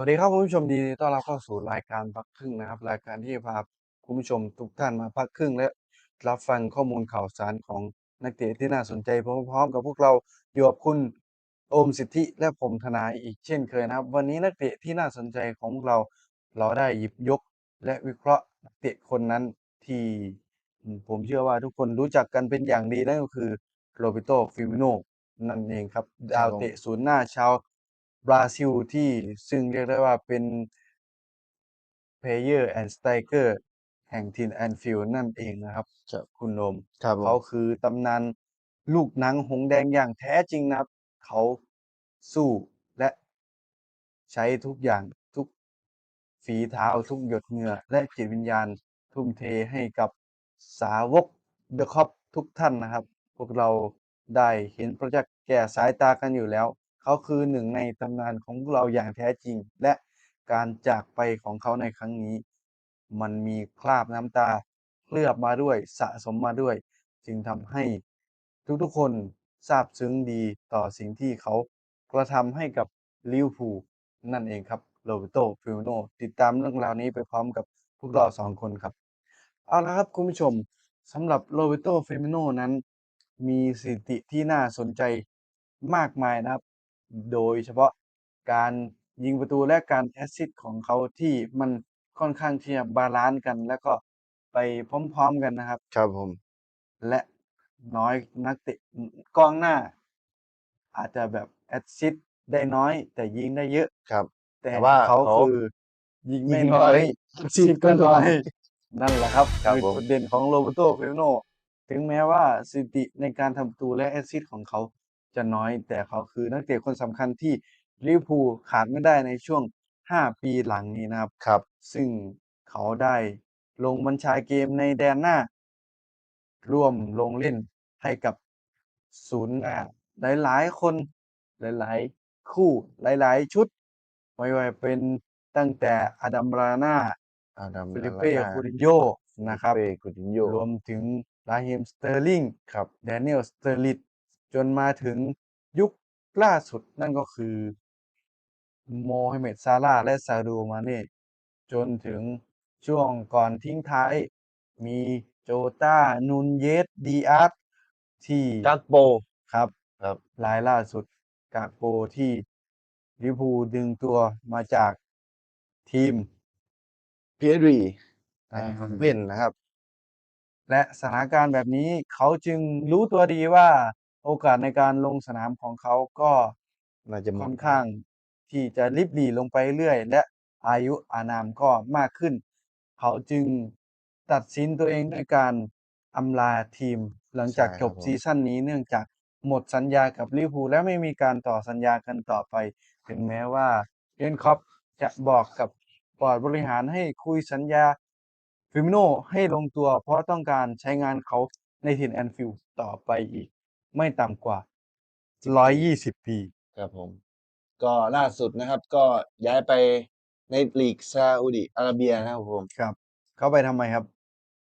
วัสดีครับคุณผู้ชมยินดีต้อนรับเข้าสู่รายการพักครึ่งนะครับ รายการที่จะพาคุณผู้ชมทุกท่านมาพักครึ่ง และรับฟังข้อมูลข่าวสารของนักเตะที่น่าสนใจพร้อมๆกับพวกเราอยู่กับคุณโอมสิทธิและผมทนายอีกเช่นเคยนะครับ วันนี้นักเตะที่น่าสนใจของพวกเราเราได้หยิบยก และวิเคราะห์นักเตะคนนั้นที่อืมผมเชื่อว่าทุกคนรู้จักกันเป็นอย่างดีนั่นก็คือโรเบโตฟิมิโนนั่นเองครับดาวผมเตะศูนย์หน้าชาว บราซิลที่ซึ่งเรียกได้ว่าเป็น Player and Striker แห่งทีมแอนฟิลด์นั่นเองนะครับครับคุณโนมครับผมเขาคือตำนานลูกหนังหงส์แดงอย่างแท้จริงนะครับ เขาสู้และใช้ทุกอย่างทุกฝีเท้าทุกหยดเหงื่อ และจิตวิญญาณทุ่มเทให้กับสาวกเดอะคอปทุกท่านนะครับ พวกเราได้เห็นประจักษ์แก่สายตากันอยู่แล้ว เขาคือหนึ่งในตำนานของพวกเราอย่างแท้จริง และการจากไปของเขาในครั้งนี้ มันมีคราบน้ำตาเคลือบมาด้วยสะสมมาด้วย จึงทำให้ทุกๆคนซาบซึ้งดีต่อสิ่งที่เขากระทำให้กับลิวพูนั่นเองครับโรเบโตฟิโนติดตามเรื่องราวนี้ไปพร้อมกับพวกเราสองคนครับ เอาละครับคุณผู้ชมสำหรับโรเบโตเฟมิโนนั้น มีสถิติที่น่าสนใจมากมายนะครับ โดยเฉพาะการยิงประตูและการแอสซิสต์ของเขาที่มันค่อนข้างที่จะบาลานซ์กัน แล้วก็ไปพร้อมๆกันนะครับ ครับผม และน้อยนักเตะกองหน้า อาจจะแบบแอสซิสต์ได้น้อย แต่ยิงได้เยอะ ครับ แต่แต่ว่าเขาเขาคือยิงไม่ยิงน้อยน้อยชีดก็น้อย นั่นแหละครับครับคือผมจุดเด่นของโรเบโตเฟรโนถึงแม้ว่าสถิติในการทำประตูและแอสซิสต์ของเขา จะน้อย แต่เขาคือนักเตะคนสำคัญที่ลิเวอร์พูลขาดไม่ได้ในช่วง 5 ปีหลังนี้นะครับ ครับ ซึ่งเขาได้ลงบัญชาเกมในแดนหน้า ร่วมลงเล่นให้กับศูนย์หน้าหลายๆ คนหลายๆ คู่หลายๆ ชุด ไม่ว่าเป็นตั้งแต่อดัมบราน่าอาดัมฟิลิปเป้ลาลาคูตินโยนะครับเป้กูตินโยรวมถึงราฮิมสเตอร์ลิงครับแดเนียลสเตอร์ลิต จนมาถึงยุคล่าสุดนั่นก็คือโมฮัมเหม็ดซาลาห์และซาดูมาเน่จนถึงช่วงก่อนทิ้งท้ายมีโจตานูนเยสดีอาร์ที่กักโปครับครับรายล่าสุดกากโปที่ลิเวอร์พูลดึงตัวมาจากทีมพีเอสวีอ่าเว่นนะครับ และสถานการณ์แบบนี้เขาจึงรู้ตัวดีว่า โอกาสในการลงสนามของเขาก็น่าจะหค่อนข้างที่จะริบหรี่ลงไปเรื่อยและอายุอานามก็มากขึ้น เขาจึงตัดสินตัวเองด้วยการอำลาทีม หลังจากจบซีซั่นนี้เนื่องจากหมดสัญญากับลิเวอร์พูลและไม่มีการต่อสัญญากันต่อไป ถึงแม้ว่าเยนครอปจะบอกกับบอร์ดบริหารให้คุยสัญญาฟิมิโนให้ลงตัว เพราะต้องการใช้งานเขาในทีมแอนฟิลด์ต่อไปอีก ไม่ต่ำกว่า 120 ปี ครับผม ก็ล่าสุดนะครับ ก็ย้ายไปในลีกซาอุดิอาระเบียนะครับผม ครับ เขาไปทำไมครับ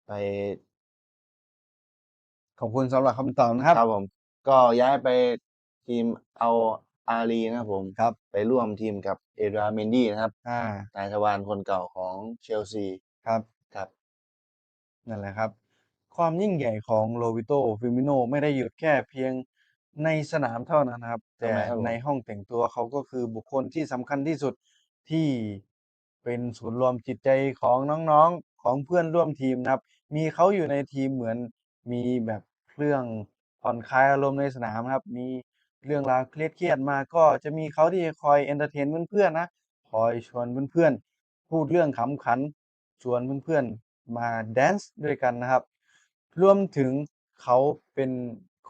ไปขอบคุณสำหรับคำตอบนะครับ ครับผม ก็ย้ายไปทีมเอาอารีนะครับผม ครับ ไปร่วมทีมกับเอราเมนดี้นะครับอ่านายทวารคนเก่าของเชลซี ครับ ครับ นั่นแหละครับ ความยิ่งใหญ่ของโรบิโตฟิมิโนไม่ได้หยุดแค่เพียงในสนามเท่านั้นนะครับทำแต่ไมครับผม ในห้องแต่งตัวเขาก็คือบุคคลที่สำคัญที่สุดที่เป็นศูนย์รวมจิตใจของน้องๆของเพื่อนร่วมทีมนะครับ มีเขาอยู่ในทีมเหมือนมีแบบเรื่องผ่อนคลายอารมณ์ในสนามครับ มีเรื่องราวเครียดๆมาก็จะมีเขาที่จะคอยเอนเตอร์เทนเพื่อนๆนะ คอยชวนเพื่อนๆพูดเรื่องขำขัน ชวนเพื่อนๆมาแดนซ์ด้วยกันนะครับ รวมถึงเขาเป็น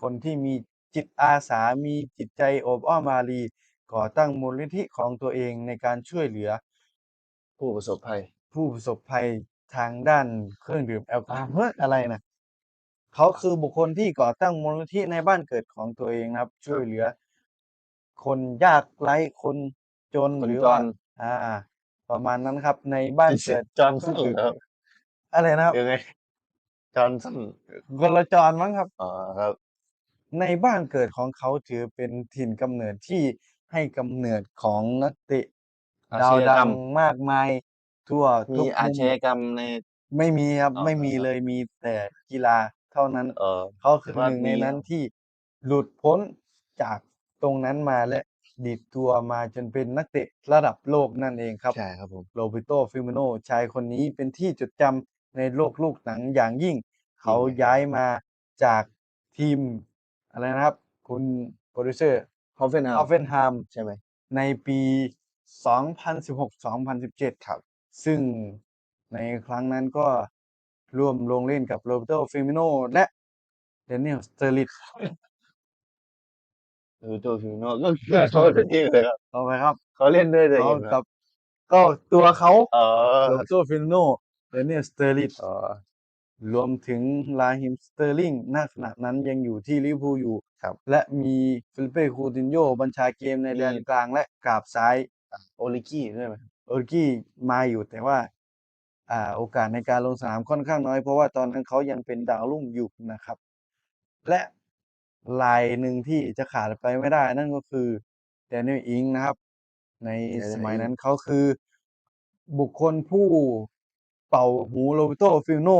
คนที่มีจิตอาสา มีจิตใจโอบอ้อมอารี ก่อตั้งมูลนิธิของตัวเองในการช่วยเหลือ ผู้ประสบภัย ผู้ประสบภัยทางด้านเครื่องดื่มแอลกอฮอล์เฮ้ยอะไรนะเขาคือบุคคลที่ก่อตั้งมูลนิธิในบ้านเกิดของตัวเองนะครับ ช่วยเหลือ คนยากไร้คนจนคนหรือจว่านอ่า ประมาณนั้นครับ ในบ้านเกิดจอห์นสันครับอะไรนะครับ ยังไง จอห์นสันคนละจรมั้งครับ อ๋อครับ ในบ้านเกิดของเขาถือเป็นถิ่นกำเนิดที่ให้กำเนิดของนักเตะอาดาชวญากดัรรมงมากมาย ทั่วมีทุกอามุม ชญากรรมใน ไม่มีครับ อ๋อไม่มีเหรอเลยมีแต่กีฬาเท่านั้น เออเขาถืคืออว่าหนึ่งในดีนั้นครับที่หลุดพ้นจากตรงนั้นมาและดีดตัวมาจนเป็นนักเตะระดับโลกนั่นเองครับ ใช่ครับผม Roberto Firmino ชายคนนี้เป็นที่จดจำ ในโลกลูกหนังอย่างยิ่ง เขาจริงเลยย้ายมาจากทีมอะไรนะครับ คุณโปรดิวเซอร์ Hoffenheim Hoffenheim ใช่ไหม?ในปี 2016-2017 ครับ ซึ่งในครั้งนั้นก็ร่วมลงเล่นกับ Roberto Firmino และ Daniel Sturridge Roberto Firmino ก็เขาเล่นเองเลยครับต่อไปครับ เขาเล่นด้วยตัวเขาเองเหรอ?กับ ก็ตัวเขาอ๋อ Roberto Firmino Daniel Sturridge อ๋อ รวมถึง Raheem Sterling ณขณะนั้นยังอยู่ที่ลิเวอร์พูลอยู่ ครับ และมี Philippe Coutinho บัญชาเกมในแดนมี กลางและกราบซ้าย Origi ด้วยไหม? Origi มาอยู่แต่ว่า อ่า โอกาสในการลงสนามค่อนข้างน้อย เพราะว่าตอนนั้นเขายังเป็นดาวรุ่งอยู่นะครับ และรายหนึ่งที่จะขาดไปไม่ได้ นั่นก็คือ Danny Ings นะครับ ใน Danny สมัยนั้น Ings เขาคือบุคคลผู้ เป่าหู Roberto Firmino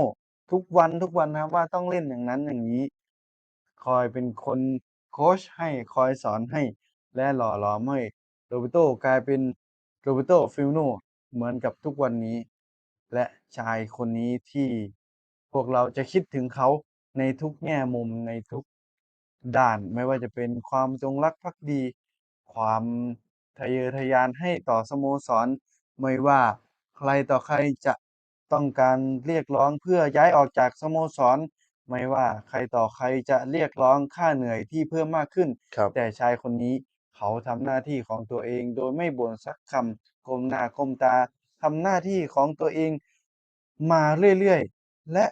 ทุกวันทุกวันนะครับว่าต้องเล่นอย่างนั้นอย่างงี้ คอยเป็นคนโคชให้คอยสอนให้ และหล่อหลอมให้ Roberto กลายเป็น Roberto Firmino เหมือนกับทุกวันนี้ และชายคนนี้ที่พวกเราจะคิดถึงเขาในทุกแง่มุมในทุกด้านไม่ว่าจะเป็นความจงรักภักดี ความทะเยอทะยานให้ต่อสโมสร ไม่ว่าใครต่อใครจะ ต้องการเรียกร้องเพื่อย้ายออกจากสโมสร ไม่ว่าใครต่อใครจะเรียกร้องค่าเหนื่อยที่เพิ่มมากขึ้น ครับ แต่ชายคนนี้เขาทำหน้าที่ของตัวเองโดยไม่บ่นสักคำก้มหน้าก้มตาทำหน้าที่ของตัวเองมาเรื่อยๆ และ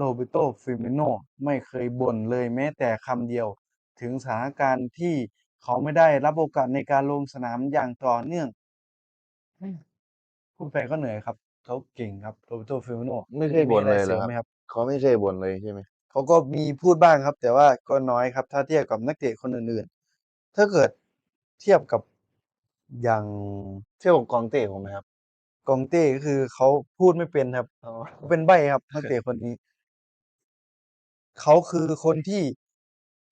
Roberto Firmino ไม่เคยบ่นเลยแม้แต่คำเดียว ถึงสถานการณ์ที่เขาไม่ได้รับโอกาสในการลงสนามอย่างต่อเนื่องอืมพูดไปก็เหนื่อยครับ เขาเก่งครับ Roberto Firmino ไม่เคยมีบ่นอะไรเลยเสเหรริอมครับไหมครับ?เขาไม่เคยบ่นเลยใช่ไหม?เขาก็มีพูดบ้างครับ แต่ว่าก็น้อยครับ ถ้าเทียบกับนักเตะคนอื่น ๆ ถ้าเกิดเทียบกับ อย่าง เทียบกับ Conte คงไหมครับ? Conte ก็คือเขาพูดไม่เป็นครับ อ๋อ เขาเป็นใบ้ครับ นักเตะคนนี้ เขาคือคนที่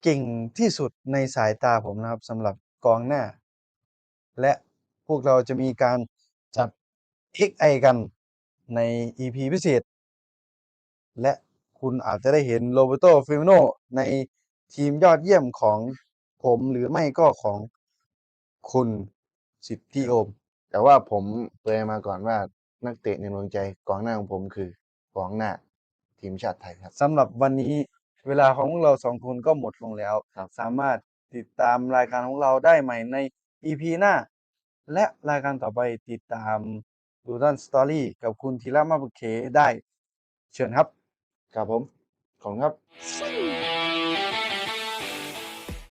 เก่งที่สุดในสายตาผมนะครับ สำหรับกองหน้า และพวกเราจะมีการจัด XI กัน ใน EP พิเศษ และคุณอาจจะได้เห็น Roberto Firmino ในทีมยอดเยี่ยมของผมหรือไม่ก็ของคุณสิทธิโอม แต่ว่าผมเปรยมาก่อนว่านักเตะในดวงใจกองหน้าของผมคือกองหน้าทีมชาติไทยครับสำหรับวันนี้เวลาของพวกเรา2คนก็หมดลงแล้วครับสามารถติดตามรายการของเราได้ใหม่ใน EP หน้า และรายการต่อไปติดตาม ดูด้านสตอรี่กับคุณธีระมาบุเขได้ เชิญครับครับผม ขอบคุณครับ